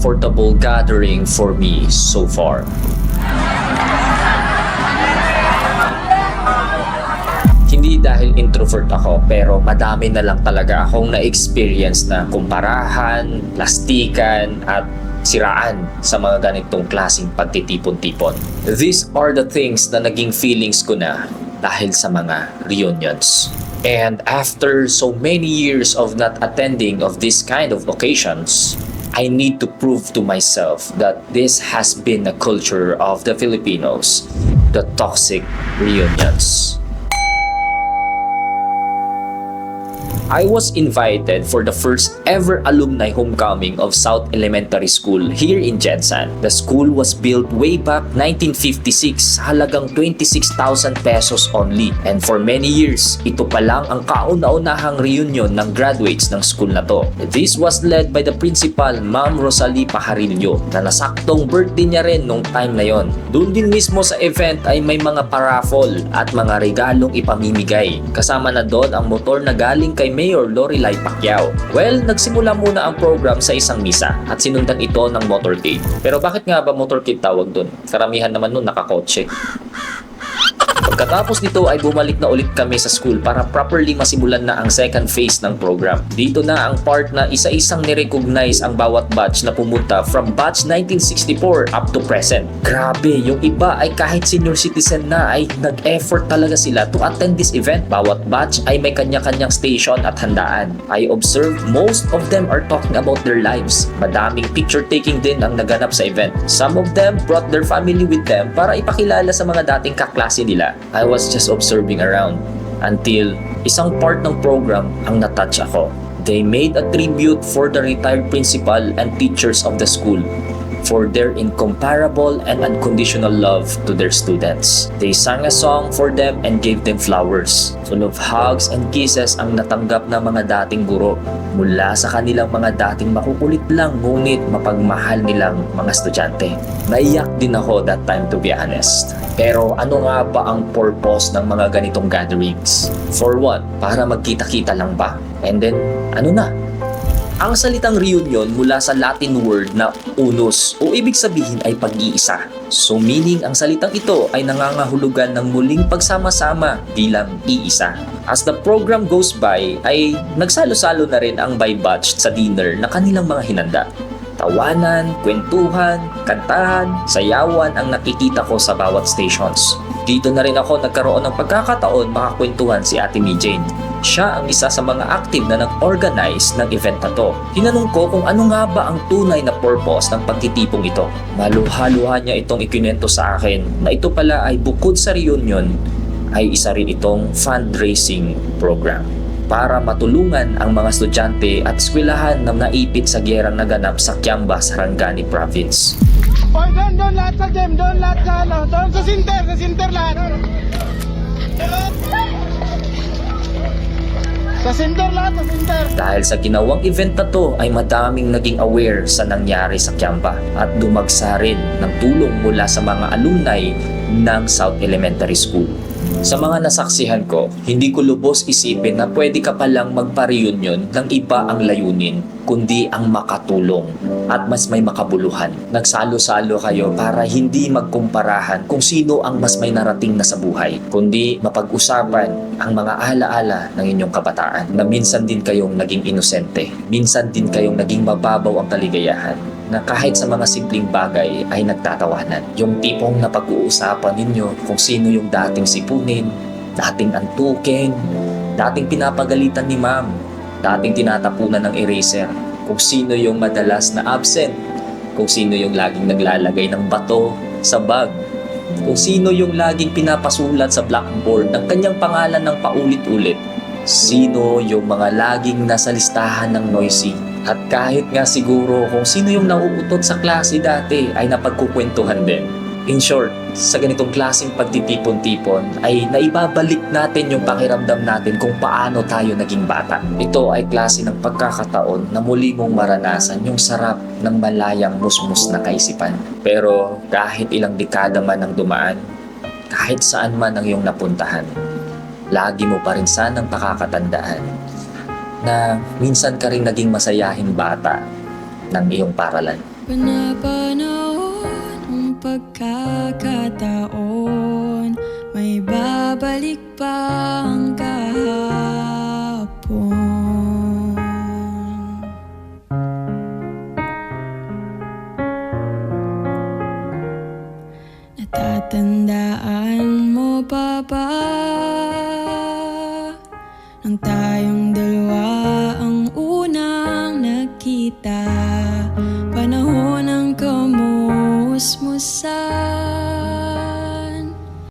comfortable gathering for me so far. Hindi dahil introvert ako pero madami na lang talaga akong na-experience na kumparahan, plastikan at siraan sa mga ganitong klaseng pagtitipon-tipon. These are the things na naging feelings ko na dahil sa mga reunions. And after so many years of not attending of this kind of occasions, I need to prove to myself that this has been a culture of the Filipinos, the toxic reunions. I was invited for the first ever alumni homecoming of South Elementary School here in Jensen. The school was built way back 1956, halagang 26,000 pesos only. And for many years, ito pa lang ang kauna-unahang reunion ng graduates ng school na to. This was led by the principal, Ma'am Rosalie Pajarillo, na nasaktong birthday niya rin nung time na yon. Doon din mismo sa event ay may mga paraffol at mga regalong ipamimigay. Kasama na doon ang motor na galing kay Mayor Lorelai Pacquiao. Well, nagsimula muna ang program sa isang misa at sinundan ito ng motorcade. Pero bakit nga ba motorcade tawag doon? Karamihan naman nun nakakotse. Pagkatapos nito ay bumalik na ulit kami sa school para properly masimulan na ang second phase ng program. Dito na ang part na isa-isang nirecognize ang bawat batch na pumunta from batch 1964 up to present. Grabe, yung iba ay kahit senior citizen na ay nag-effort talaga sila to attend this event. Bawat batch ay may kanya-kanyang station at handaan. I observe most of them are talking about their lives. Madaming picture taking din ang naganap sa event. Some of them brought their family with them para ipakilala sa mga dating kaklase nila. I was just observing around until isang part ng program ang natouch ako. They made a tribute for the retired principal and teachers of the school for their incomparable and unconditional love to their students. They sang a song for them and gave them flowers. Full of hugs and kisses ang natanggap ng mga dating guro mula sa kanilang mga dating makukulit lang ngunit mapagmahal nilang mga estudyante. Naiyak din ako that time to be honest. Pero ano nga ba ang purpose ng mga ganitong gatherings? For one, para magkita-kita lang ba? And then, ano na? Ang salitang reunion mula sa Latin word na unus o ibig sabihin ay pag-iisa. So meaning ang salitang ito ay nangangahulugan ng muling pagsama-sama bilang iisa. As the program goes by ay nagsalo-salo na rin ang by batch sa dinner na kanilang mga hinanda. Tawanan, kwentuhan, kantahan, sayawan ang nakikita ko sa bawat stations. Dito na rin ako nagkaroon ng pagkakataon makakwentuhan si Ate Mi Jane. Siya ang isa sa mga active na nag-organize ng event na to. Tinanong ko kung ano nga ba ang tunay na purpose ng pagtitipong ito. Maluha-luha niya itong ikinento sa akin na ito pala ay bukod sa reunion ay isa rin itong fundraising program para matulungan ang mga estudyante at eskwelahan na naipit sa gerang naganap sa Kiamba, Sarangani Province. Hoy, doon, doon lahat sa gem, doon lahat sa ano, doon sa sinter, sa sinter lahat. Sa sinter lahat, sa sinter. Dahil sa ginawang event na to ay madaming naging aware sa nangyari sa Kiamba at dumagsa rin ng tulong mula sa mga alumni ng South Elementary School. Sa mga nasaksihan ko, hindi ko lubos isipin na pwede ka palang magpa-reunion ng iba ang layunin, kundi ang makatulong at mas may makabuluhan. Nagsalo-salo kayo para hindi magkumparahan kung sino ang mas may narating na sa buhay, kundi mapag-usapan ang mga alaala ng inyong kabataan na minsan din kayong naging inosente, minsan din kayong naging mababaw ang kaligayahan na kahit sa mga simpleng bagay ay nagtatawanan. Yung tipong napag-uusapan ninyo kung sino yung dating sipunin, dating antukin, dating pinapagalitan ni ma'am, dating tinatapunan ng eraser, kung sino yung madalas na absent, kung sino yung laging naglalagay ng bato sa bag, kung sino yung laging pinapasulat sa blackboard ng kanyang pangalan ng paulit-ulit, sino yung mga laging nasa listahan ng noisy, at kahit nga siguro kung sino yung nauutot sa klase dati ay napagkukwentuhan din. In short, sa ganitong klaseng pagtitipon-tipon ay naibabalik natin yung pakiramdam natin kung paano tayo naging bata. Ito ay klase ng pagkakataon na muli mong maranasan yung sarap ng malayang musmus na kaisipan. Pero kahit ilang dekada man ang dumaan, kahit saan man ang iyong napuntahan, lagi mo pa rin sanang pakakatandaan na minsan ka rin naging masayahing bata ng iyong paralan. Panapanahon ng pagkakataon May babalik pa ang kahapon Natatandaan mo pa ba Nang tayong dalawa